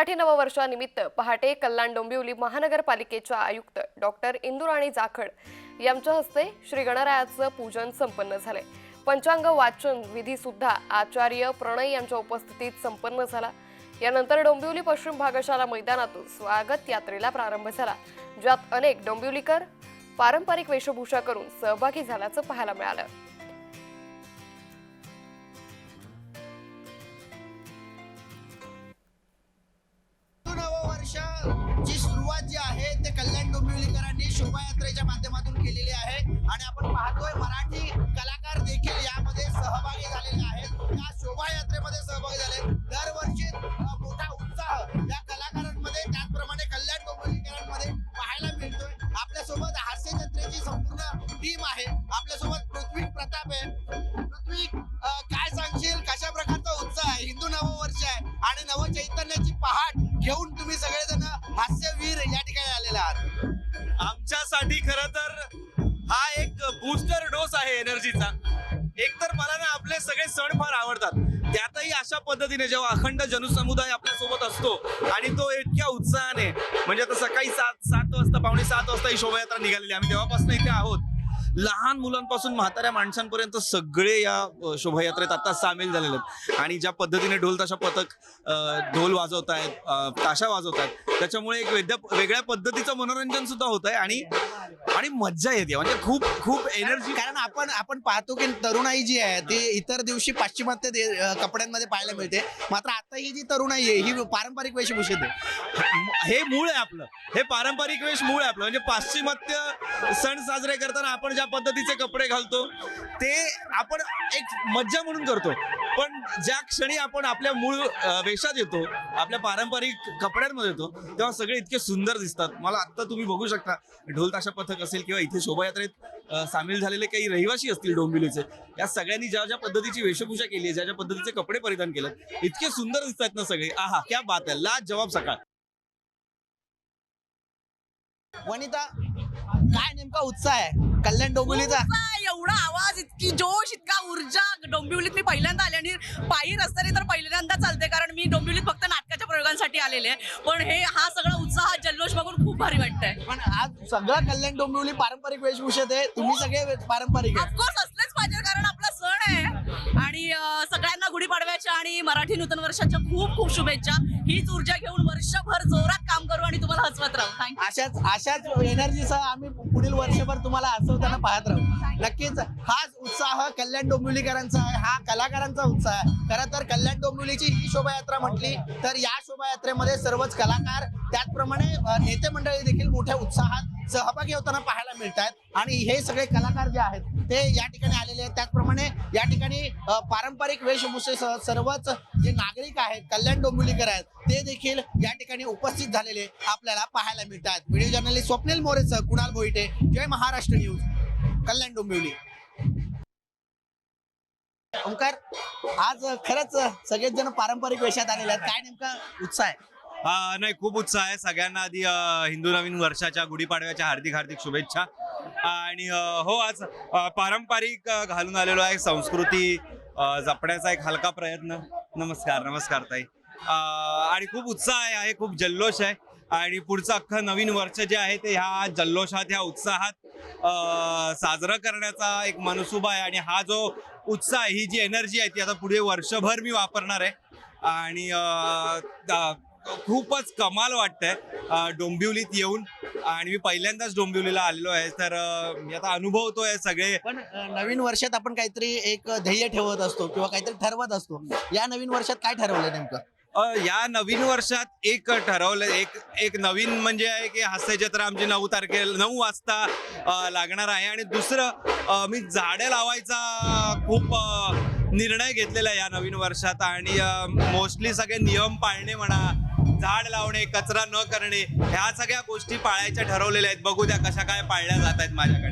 मराठी नववर्षानिमित्त पहाटे कल्याण डोंबिवली महानगरपालिकेच्या आयुक्त डॉक्टर इंदुराणी जाखड यांच्या हस्ते श्री गणरायाचं पूजन संपन्न झाले. पंचांग वाचन विधी सुद्धा आचार्य प्रणय यांच्या उपस्थितीत संपन्न झाला. यानंतर डोंबिवली पश्चिम भागशाला मैदानातून स्वागत यात्रेला प्रारंभ झाला ज्यात अनेक डोंबिवलीकर पारंपरिक वेशभूषा करून सहभागी झाल्याचं पाहायला मिळालं. जी सुरुवात जी आहे ते कल्याण डोंबिवलीकरांनी शोभायात्रेच्या माध्यमातून केलेली आहे. आणि आपण पाहतोय मराठी कलाकार देखील यामध्ये सहभागी झालेले आहेत. या शोभायात्रेमध्ये सहभागी झाले. दरवर्षी मोठा उत्साह या कलाकारांमध्ये. त्याचप्रमाणे कल्याण डोंबिवलीकरांमध्ये पाहायला मिळतोय. आपल्यासोबत हास्य जत्रेची संपूर्ण टीम आहे. आपल्यासोबत ठिकाणी आमच्यासाठी खर तर हा एक बूस्टर डोस आहे एनर्जीचा एक तर मला ना आपले सगळे सण फार आवडतात. त्यातही अशा पद्धतीने जेव्हा अखंड जनसमुदाय आपल्यासोबत असतो आणि तो इतक्या उत्साहाने म्हणजे आता सकाळी सात सात वाजता पावणे सात वाजता ही शोभायात्रा निघालेली आम्ही तेव्हापासून इथे आहोत. लहान मुलांपासून म्हाताऱ्या माणसांपर्यंत सगळे या शोभायात्रेत आता सामील झालेले आहेत. आणि ज्या पद्धतीने ढोल ताशा पथक ढोल वाजवत आहेत ताशा वाजवत आहेत त्याच्यामुळे एक वेद्या वेगळ्या पद्धतीचं मनोरंजन सुद्धा होत आहे आणि आणि मज्जा येते. म्हणजे खूप खूप एनर्जी कारण आपण आपण पाहतो की तरुणाई जी आहे ती इतर दिवशी पाश्चिमात्य कपड्यांमध्ये पाहायला मिळते. मात्र आता ही जी तरुणाई आहे ही पारंपरिक वेशभूषेत आहे. हे मूळ आहे आपलं. हे पारंपरिक वेश मूळ आहे आपलं. म्हणजे पाश्चिमात्य सण साजरे करताना आपण ज्या पद्धतीचे कपडे घालतो ते आपण एक मज्जा म्हणून करतो. पण ज्या क्षणी आपण आपल्या मूळ वेशात येतो आपल्या पारंपरिक कपड्यांमध्ये येतो तेव्हा सगळे इतके सुंदर दिसतात. मला आत्ता तुम्ही बघू शकता ढोल ताशा पथक असेल किंवा इथे शोभायात्रेत सामील झालेले काही रहिवासी असतील डोंबिवलीचे या सगळ्यांनी ज्या ज्या पद्धतीची वेशभूषा केली आहे ज्या ज्या पद्धतीचे कपडे परिधान केले इतके सुंदर दिसतात ना सगळे. आहा क्या बात आहे. लाज जवाब सकाळ. वनिता काय नेमका उत्साह आहे? कल्याण डोंबिवलीचा? एवढा आवाज इतकी जोश इतका ऊर्जा. डोंबिवलीत मी पहिल्यांदा आले आणि पायी रस्त्याने तर पहिल्यांदा चालते कारण मी डोंबिवलीत फक्त नाटकाच्या प्रयोगांसाठी आलेले आहे. पण हे हा सगळा उत्साह जल्लोष बघून खूप भारी वाटतंय. पण आज सगळं कल्याण डोंबिवली पारंपरिक वेशभूषेत आहे. तुम्ही सगळे पारंपरिक आहे. ऑफकोर्स असलेच पाहिजे कारण आपला सण आहे. आणि अं, गुढीपाडव्याच्या आणि मराठी नूतन वर्षाच्या खूप खूप शुभेच्छा. हीच ऊर्जा घेऊन वर्षभर जोरात काम करू आणि तुम्हाला हसवत राहू. अशाच अशाच एनर्जीसह आम्ही पुढील वर्षभर तुम्हाला हसवताना पाहत राहू. नक्कीच हाच उत्साह कल्याण डोंबिवलीकरांचा आहे. हा कलाकारांचा उत्साह आहे. खरं तर कल्याण डोंबिवलीची ही शोभायात्रा म्हटली तर या शोभायात्रेमध्ये सर्वच कलाकार त्याचप्रमाणे नेते मंडळी देखील मोठ्या उत्साहात सहभागी होताना पाहायला मिळत आहेत आणि हे सगळे कलाकार जे आहेत ते या ठिकाणी आलेले आहेत. त्याचप्रमाणे या ठिकाणी पारंपरिक वेशभूषेसह सर्वच जे नागरिक आहेत कल्याण डोंबिवलीकर आहेत ते देखील या ठिकाणी उपस्थित झालेले आपल्याला पाहायला मिळतात व्हिडिओ जर्नलिस्ट स्वप्नील मोरेसह कुणाल भोईटे. जय महाराष्ट्र न्यूज. कल्याण डोंबिवली. ओंकार आज खरंच सगळेच जण पारंपरिक वेशात आलेले आहेत. काय नेमका उत्साह आहे? नाही खूप उत्साह आहे. सगळ्यांना आधी हिंदू नवीन वर्षाच्या गुढीपाडव्याच्या हार्दिक हार्दिक शुभेच्छा. आणि हो आज पारंपरिक घालून आलेलो आहे संस्कृती जपण्याचा एक हलका प्रयत्न. नमस्कार नमस्कार ताई. आणि खूप उत्साह आहे खूप जल्लोष आहे. आणि पुढचं अख्खं नवीन वर्ष जे आहे ते ह्या जल्लोषात ह्या उत्साहात साजरा साजरं करण्याचा एक मनसुबा आहे. आणि हा जो उत्साह आहे, ही जी एनर्जी आहे ती आता पुढे वर्षभर मी वापरणार आहे. आणि खूपच कमाल वाटतंय. डोंबिवलीत येऊन. आणि मी पहिल्यांदाच डोंबिवलीला आलेलो आहे. तर मी आता अनुभवतोय सगळे. पण नवीन वर्षात आपण काहीतरी एक ध्येय ठेवत असतो किंवा काहीतरी ठरवत असतो. या नवीन वर्षात काय ठरवलं नेमकं? या नवीन वर्षात एक ठरवलं एक एक नवीन म्हणजे आहे की हास्य जत्रा आमची नऊ तारखेला नऊ वाजता लागणार आहे. आणि दुसरं मी झाडं लावायचा खूप निर्णय घेतलेला आहे या नवीन वर्षात. आणि मोस्टली सगळे नियम पाळणे म्हणा झाड लावणे कचरा न करणे ह्या सगळ्या गोष्टी पाळायच्या ठरवलेल्या आहेत. बघू द्या कशा काय पाळल्या जात आहेत माझ्याकडे.